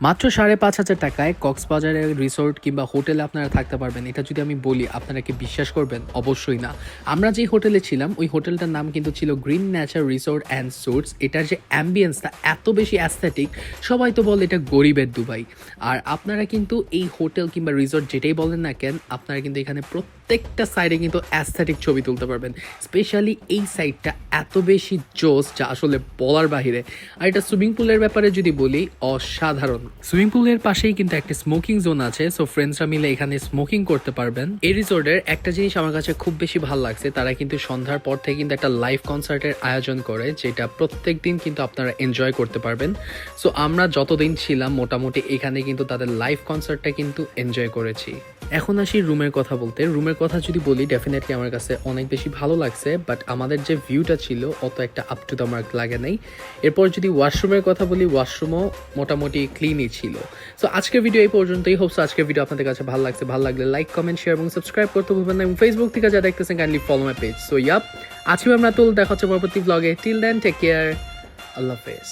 মাত্র সাড়ে পাঁচ হাজার টাকায় কক্সবাজারের রিসোর্ট কিংবা হোটেলে আপনারা থাকতে পারবেন। এটা যদি আমি বলি, আপনারা কি বিশ্বাস করবেন? অবশ্যই না। আমরা যে হোটেলে ছিলাম, ওই হোটেলটার নাম কিন্তু ছিল green nature resort and suites এটার যে অ্যাম্বিয়েন্সটা এত বেশি অ্যাস্থেটিক সবাই তো বলে এটা গরিবের দুবাই। আর আপনারা কিন্তু এই হোটেল কিংবা রিসোর্ট যেটাই বলেন না কেন, আপনারা কিন্তু এখানে প্রত্যেকটা সাইডে কিন্তু অ্যাস্থেটিক ছবি তুলতে পারবেন। স্পেশালি এই সাইডটা এত বেশি জোস যা আসলে বলার বাহিরে। আর এটা সুইমিং পুলের ব্যাপারে যদি বলি, অসাধারণ। সুইমিং পুলের পাশেই কিন্তু একটা স্মোকিং জোন আছে সো ফ্রেন্ডসরা মিলে এখানে স্মোকিং করতে পারবেন। এই রিসোর্টের একটা জিনিস আমার কাছে খুব বেশি ভালো লাগছে, তারা কিন্তু সন্ধ্যার পর থেকে কিন্তু একটা লাইভ কনসার্টের আয়োজন করে, যেটা প্রত্যেক দিন কিন্তু আপনারা এনজয় করতে পারবেন। সো আমরা যতদিন ছিলাম, মোটামুটি এখানে কিন্তু তাদের লাইভ কনসার্টটা কিন্তু এনজয় করেছি। এখন আসি রুমের কথা বলতে। রুমের কথা যদি বলি ডেফিনেটলি আমার কাছে অনেক বেশি ভালো লাগছে বাট আমাদের যে ভিউটা ছিল, অত একটা আপ টু দ্য মার্ক লাগে নাই। এরপর যদি ওয়াশরুমের কথা বলি ওয়াশরুমও মোটামুটি ক্লিনই ছিল। সো আজকের ভিডিও এই পর্যন্তই। হোপস আজকের ভিডিও আপনাদের কাছে ভালো লাগছে। ভালো লাগলে লাইক কমেন্ট শেয়ার এবং সাবস্ক্রাইব করতে ভুলবেন না। এবং ফেসবুক থেকে যা দেখতেছেন kindly follow my page so yup আজকে আমরা তুল দেখা হচ্ছে পরবর্তী ব্লগে টিল দেন টেক কেয়ার আল্লাহ হাফেজ।